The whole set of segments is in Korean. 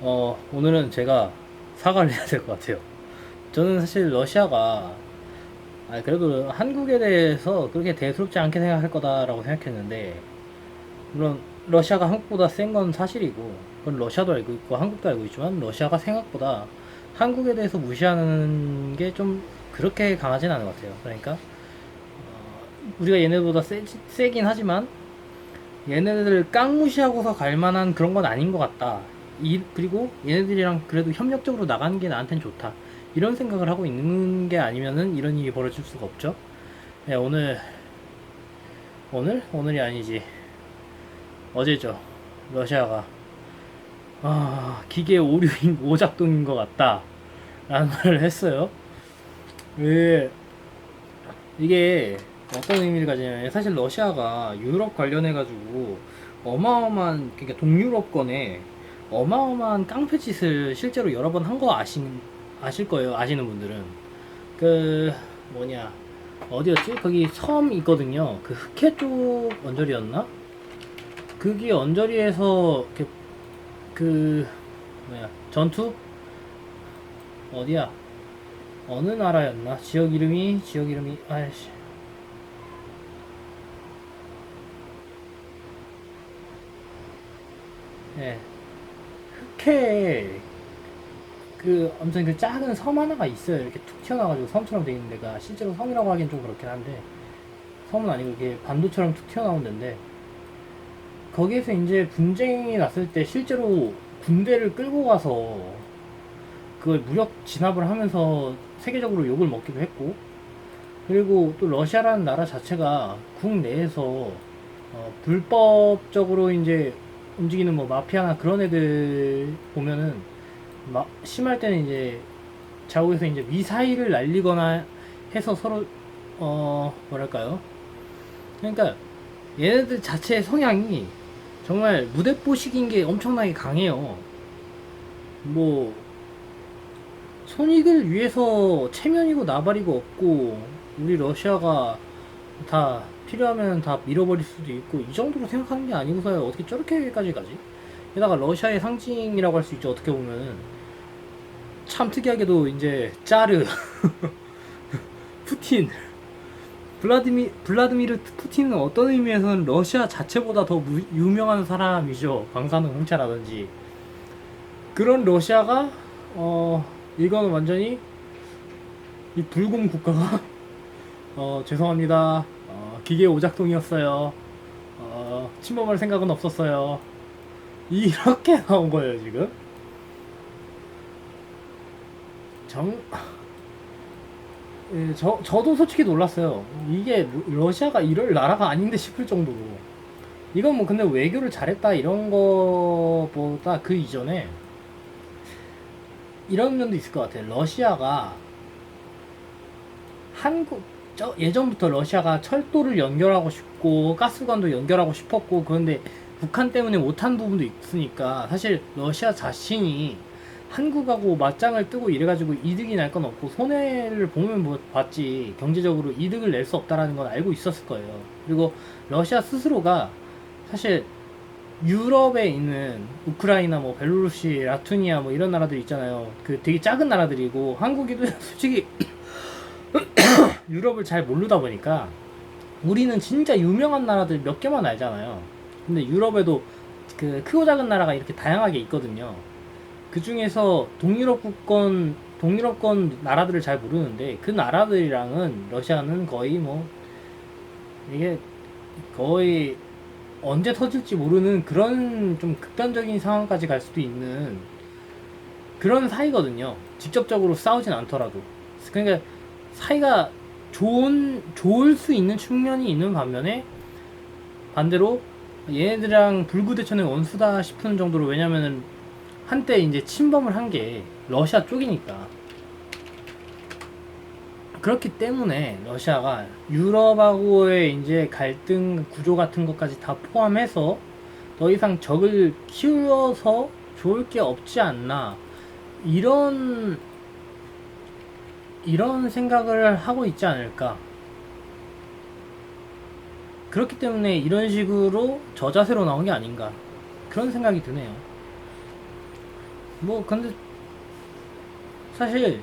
어, 오늘은 제가 사과를 해야 될 것 같아요. 저는 사실 러시아가, 아, 그래도 한국에 대해서 그렇게 대수롭지 않게 생각할 거다라고 생각했는데, 물론 러시아가 한국보다 센 건 사실이고, 그건 러시아도 알고 있고, 한국도 알고 있지만, 러시아가 생각보다 한국에 대해서 무시하는 게 좀 그렇게 강하진 않은 것 같아요. 그러니까, 어, 우리가 얘네보다 세, 세긴 하지만, 얘네들 깡무시하고서 갈 만한 그런 건 아닌 것 같다. 이, 그리고 얘네들이랑 그래도 협력적으로 나가는 게 나한텐 좋다. 이런 생각을 하고 있는 게 아니면은 이런 일이 벌어질 수가 없죠. 네, 오늘, 오늘? 오늘이 아니지. 어제죠. 러시아가, 아, 기계 오류인 오작동인 것 같다. 라는 말을 했어요. 왜, 이게 어떤 의미를 가지냐면 사실 러시아가 유럽 관련해가지고 어마어마한, 그러니까 동유럽권에 어마어마한 깡패 짓을 실제로 여러 번 한 거 아신 아실 거예요 아시는 분들은. 그 뭐냐. 어디였지? 거기 섬 있거든요. 그 흑해 쪽 언저리였나? 그게 언저리에서 이렇게 그 뭐야 전투? 어디야? 어느 나라였나? 지역 이름이? 지역 이름이 아이씨. 예 흑해에 그 아무튼 그 작은 섬 하나가 있어요. 이렇게 툭 튀어나와가지고 섬처럼 돼 있는 데가 실제로 섬이라고 하기엔 좀 그렇긴 한데 섬은 아니고 이게 반도처럼 툭 튀어나온 데인데 거기에서 이제 분쟁이 났을 때 실제로 군대를 끌고 가서 그걸 무력 진압을 하면서 세계적으로 욕을 먹기도 했고 그리고 또 러시아라는 나라 자체가 국내에서 어, 불법적으로 이제 움직이는 뭐 마피아나 그런 애들 보면은 마, 심할 때는 이제 자국에서 이제 미사일을 날리거나 해서 서로 어 뭐랄까요? 그러니까 얘네들 자체의 성향이 정말 무대뽀식인 게 엄청나게 강해요. 뭐 손익을 위해서 체면이고 나발이고 없고 우리 러시아가 다 필요하면 다 밀어버릴 수도 있고 이 정도로 생각하는 게 아니고서야 어떻게 저렇게까지 가지? 게다가 러시아의 상징이라고 할 수 있죠 어떻게 보면은. 참 특이하게도 이제 짜르 푸틴. 블라디미 블라드미르 푸틴은 어떤 의미에서는 러시아 자체보다 더 무- 유명한 사람이죠 방사능 홍차라든지. 그런 러시아가 어 이거는 완전히 이 불곰 국가가 어 죄송합니다 어, 기계 오작동이었어요 어 침범할 생각은 없었어요 이렇게 나온 거예요 지금 정 예, 저, 저도 솔직히 놀랐어요. 이게 러- 러시아가 이럴 나라가 아닌데 싶을 정도로. 이건 뭐 근데 외교를 잘했다 이런 거보다 그 이전에 이런 면도 있을 것 같아요. 러시아가 한국, 저 예전부터 러시아가 철도를 연결하고 싶고 가스관도 연결하고 싶었고 그런데 북한 때문에 못한 부분도 있으니까 사실 러시아 자신이 한국하고 맞짱을 뜨고 이래가지고 이득이 날 건 없고 손해를 보면 뭐 봤지 경제적으로 이득을 낼 수 없다라는 건 알고 있었을 거예요. 그리고 러시아 스스로가 사실 유럽에 있는 우크라이나 뭐 벨로루시, 라투니아 뭐 이런 나라들 있잖아요. 그 되게 작은 나라들이고 한국이도 솔직히 유럽을 잘 모르다 보니까 우리는 진짜 유명한 나라들 몇 개만 알잖아요. 근데 유럽에도 그 크고 작은 나라가 이렇게 다양하게 있거든요. 그 중에서 동유럽권 동유럽권 나라들을 잘 모르는데 그 나라들이랑은 러시아는 거의 뭐 이게 거의 언제 터질지 모르는 그런 좀 극단적인 상황까지 갈 수도 있는 그런 사이거든요. 직접적으로 싸우진 않더라도. 그러니까 사이가 좋은 좋을 수 있는 측면이 있는 반면에 반대로 얘네들이랑 불구대천의 원수다 싶은 정도로 왜냐면은 한때 이제 침범을 한 게 러시아 쪽이니까. 그렇기 때문에 러시아가 유럽하고의 이제 갈등 구조 같은 것까지 다 포함해서 더 이상 적을 키워서 좋을 게 없지 않나. 이런 이런 생각을 하고 있지 않을까 그렇기 때문에 이런 식으로 저자세로 나온 게 아닌가 그런 생각이 드네요. 뭐 근데 사실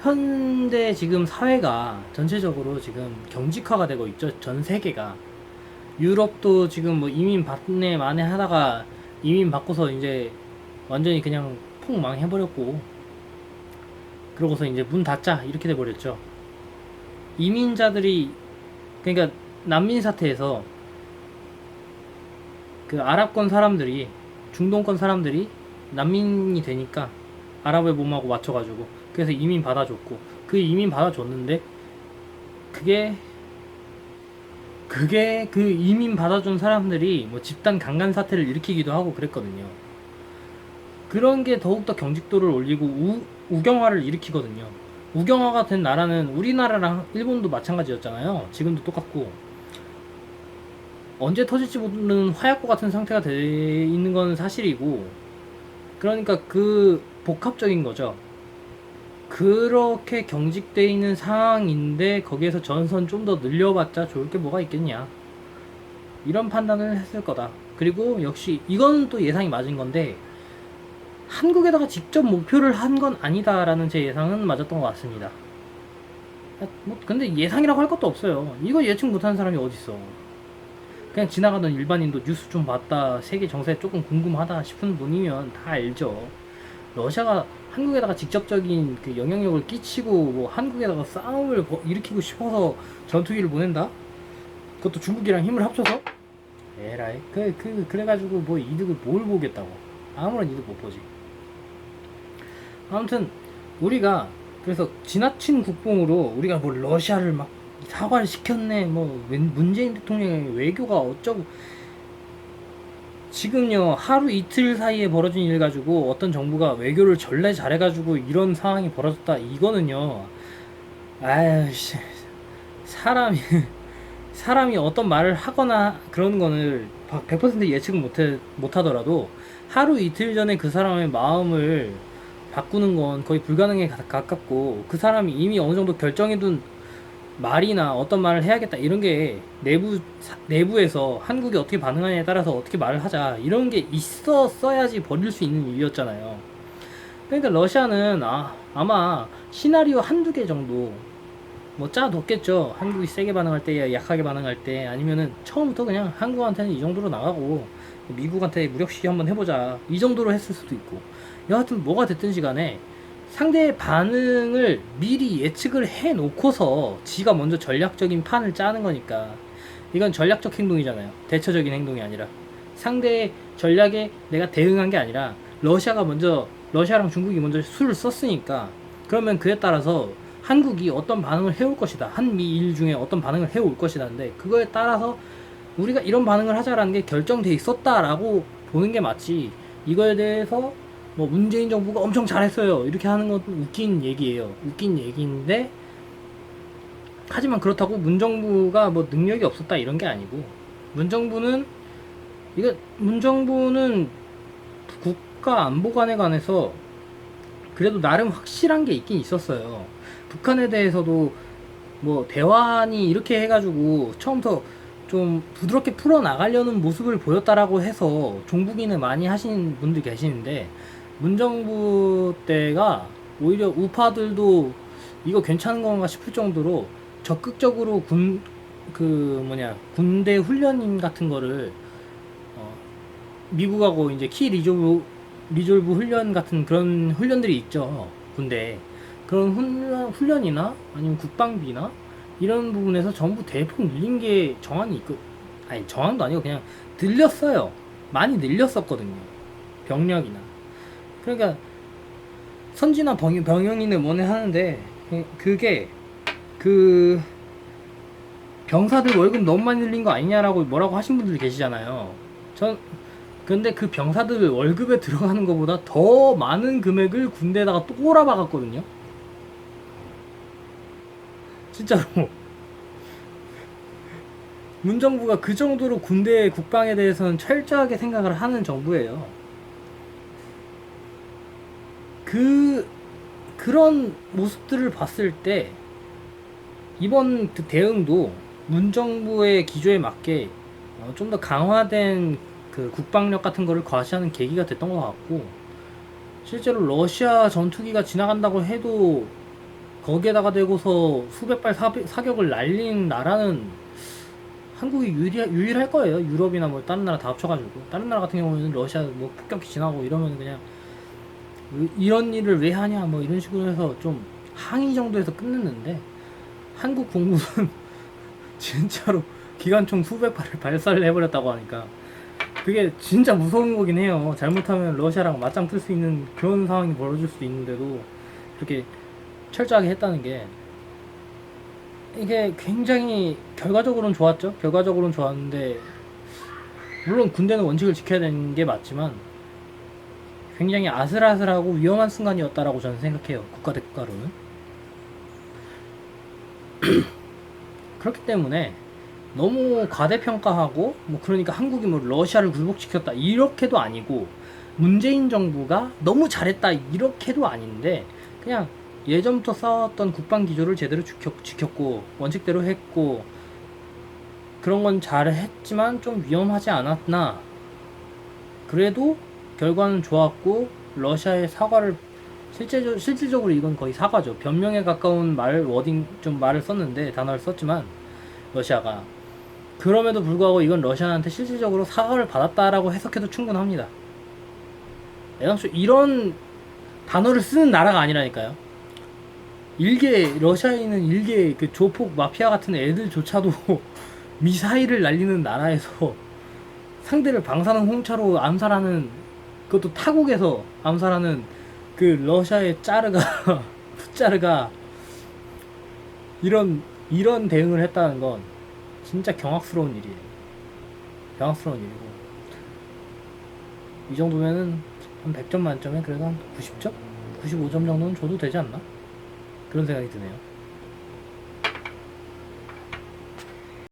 현대 지금 사회가 전체적으로 지금 경직화가 되고 있죠. 전 세계가 유럽도 지금 뭐 이민 받네 만에 하다가 이민 받고서 이제 완전히 그냥 폭 망해버렸고 그러고서 이제 문 닫자 이렇게 돼버렸죠. 이민자들이 그러니까 난민 사태에서 그 아랍권 사람들이 중동권 사람들이 난민이 되니까 아랍의 몸하고 맞춰가지고 그래서 이민 받아줬고 그 이민 받아줬는데 그게 그게 그 이민 받아준 사람들이 뭐 집단 강간 사태를 일으키기도 하고 그랬거든요. 그런 게 더욱더 경직도를 올리고 우, 우경화를 일으키거든요. 우경화가 된 나라는 우리나라랑 일본도 마찬가지였잖아요. 지금도 똑같고 언제 터질지 모르는 화약고 같은 상태가 돼 있는 건 사실이고 그러니까 그 복합적인 거죠. 그렇게 경직돼 있는 상황인데 거기에서 전선 좀 더 늘려봤자 좋을 게 뭐가 있겠냐. 이런 판단을 했을 거다. 그리고 역시 이건 또 예상이 맞은 건데 한국에다가 직접 목표를 한 건 아니다라는 제 예상은 맞았던 것 같습니다. 아, 뭐 근데 예상이라고 할 것도 없어요. 이거 예측 못하는 사람이 어딨어. 그냥 지나가던 일반인도 뉴스 좀 봤다 세계 정세 조금 궁금하다 싶은 분이면 다 알죠. 러시아가 한국에다가 직접적인 그 영향력을 끼치고 뭐 한국에다가 싸움을 거- 일으키고 싶어서 전투기를 보낸다? 그것도 중국이랑 힘을 합쳐서? 에라이 그, 그, 그래가지고 뭐 이득을 뭘 보겠다고 아무런 이득 못 보지 아무튼 우리가 그래서 지나친 국뽕으로 우리가 뭐 러시아를 막 사과를 시켰네 뭐 문- 문재인 대통령의 외교가 어쩌고. 지금요 하루 이틀 사이에 벌어진 일 가지고 어떤 정부가 외교를 전래 잘해가지고 이런 상황이 벌어졌다 이거는요. 아유씨 사람이 사람이 어떤 말을 하거나 그런 거는 100% 예측은 못해, 못하더라도 하루 이틀 전에 그 사람의 마음을 바꾸는 건 거의 불가능에 가- 가깝고 그 사람이 이미 어느 정도 결정해둔 말이나 어떤 말을 해야겠다 이런 게 내부 사- 내부에서 한국이 어떻게 반응하냐에 따라서 어떻게 말을 하자 이런 게 있었어야지 버릴 수 있는 일이었잖아요. 그러니까 러시아는 아, 아마 시나리오 한두 개 정도 뭐 짜뒀겠죠. 한국이 세게 반응할 때, 약하게 반응할 때, 아니면은 처음부터 그냥 한국한테는 이 정도로 나가고 미국한테 무력 시기 한번 해보자 이 정도로 했을 수도 있고 여하튼 뭐가 됐든 시간에 상대의 반응을 미리 예측을 해 놓고서 지가 먼저 전략적인 판을 짜는 거니까 이건 전략적 행동이잖아요. 대처적인 행동이 아니라 상대의 전략에 내가 대응한 게 아니라 러시아가 먼저 러시아랑 중국이 먼저 수를 썼으니까 그러면 그에 따라서 한국이 어떤 반응을 해올 것이다. 한미일 중에 어떤 반응을 해올 것이다인데 그거에 따라서 우리가 이런 반응을 하자라는 게 결정돼 있었다라고 보는 게 맞지. 이거에 대해서 뭐 문재인 정부가 엄청 잘했어요. 이렇게 하는 건 웃긴 얘기예요. 웃긴 얘기인데 하지만 그렇다고 문정부가 뭐 능력이 없었다 이런 게 아니고 문정부는 이거 문정부는 국가 안보관에 관해서 그래도 나름 확실한 게 있긴 있었어요. 북한에 대해서도 뭐 대환이 이렇게 해가지고 처음부터 좀 부드럽게 풀어 나가려는 모습을 보였다라고 해서 종북인을 많이 하신 분들 계시는데 문정부 때가 오히려 우파들도 이거 괜찮은 건가 싶을 정도로 적극적으로 군 그 뭐냐 군대 훈련인 같은 거를 어, 미국하고 이제 키 리졸브 리졸브 훈련 같은 그런 훈련들이 있죠 군대 그런 훈련, 훈련이나 아니면 국방비나 이런 부분에서 전부 대폭 늘린 게 정황이 있고 아니 정황도 아니고 그냥 늘렸어요. 많이 늘렸었거든요. 병력이나 그러니까 선진화 병, 병영인을 원해 하는데 그- 그게 그 병사들 월급 너무 많이 늘린 거 아니냐라고 뭐라고 하신 분들이 계시잖아요. 전 근데 그 병사들 월급에 들어가는 것보다 더 많은 금액을 군대에다가 또 꼬라박았거든요. 진짜로. 문정부가 그 정도로 군대 국방에 대해서는 철저하게 생각을 하는 정부예요. 그 그런 모습들을 봤을 때 이번 그 대응도 문 정부의 기조에 맞게 어, 좀더 강화된 그 국방력 같은 거를 과시하는 계기가 됐던 것 같고 실제로 러시아 전투기가 지나간다고 해도 거기에다가 대고서 수백 발 사, 사격을 날린 나라는 한국이 유리, 유일할 거예요. 유럽이나 뭐 다른 나라 다 합쳐가지고 다른 나라 같은 경우는 러시아 뭐 폭격기 지나고 이러면 그냥 왜- 이런 일을 왜 하냐 뭐 이런 식으로 해서 좀 항의 정도에서 끝냈는데 한국 공군은 진짜로 기관총 수백 발을 발사를 해버렸다고 하니까 그게 진짜 무서운 거긴 해요. 잘못하면 러시아랑 맞짱 뜰 수 있는 그런 상황이 벌어질 수도 있는데도 그렇게 철저하게 했다는 게 이게 굉장히 결과적으로는 좋았죠. 결과적으로는 좋았는데 물론 군대는 원칙을 지켜야 되는 게 맞지만 굉장히 아슬아슬하고 위험한 순간이었다라고 저는 생각해요. 국가 대 국가로는. 그렇기 때문에 너무 과대평가하고 뭐 그러니까 한국이 뭐 러시아를 굴복시켰다 이렇게도 아니고 문재인 정부가 너무 잘했다 이렇게도 아닌데 그냥 예전부터 쌓았던 국방 기조를 제대로 지켰, 지켰 고 원칙대로 했고 그런 건 잘했지만 좀 위험하지 않았나 그래도 결과는 좋았고 러시아의 사과를 실제적, 실질적으로 이건 거의 사과죠 변명에 가까운 말 워딩 좀 말을 썼는데 단어를 썼지만 러시아가 그럼에도 불구하고 이건 러시아한테 실질적으로 사과를 받았다라고 해석해도 충분합니다. 애당초 이런 단어를 쓰는 나라가 아니라니까요. 일개 러시아에 있는 일개 그 조폭 마피아 같은 애들조차도 미사일을 날리는 나라에서 상대를 방사능 홍차로 암살하는 그것도 타국에서 암살하는 그 러시아의 짜르가 푸짜르가 이런 이런 대응을 했다는 건 진짜 경악스러운 일이에요. 경악스러운 일이고 이 정도면은 한 100점 만점에 그래도 한 90점? 95점 정도는 줘도 되지 않나? 그런 생각이 드네요.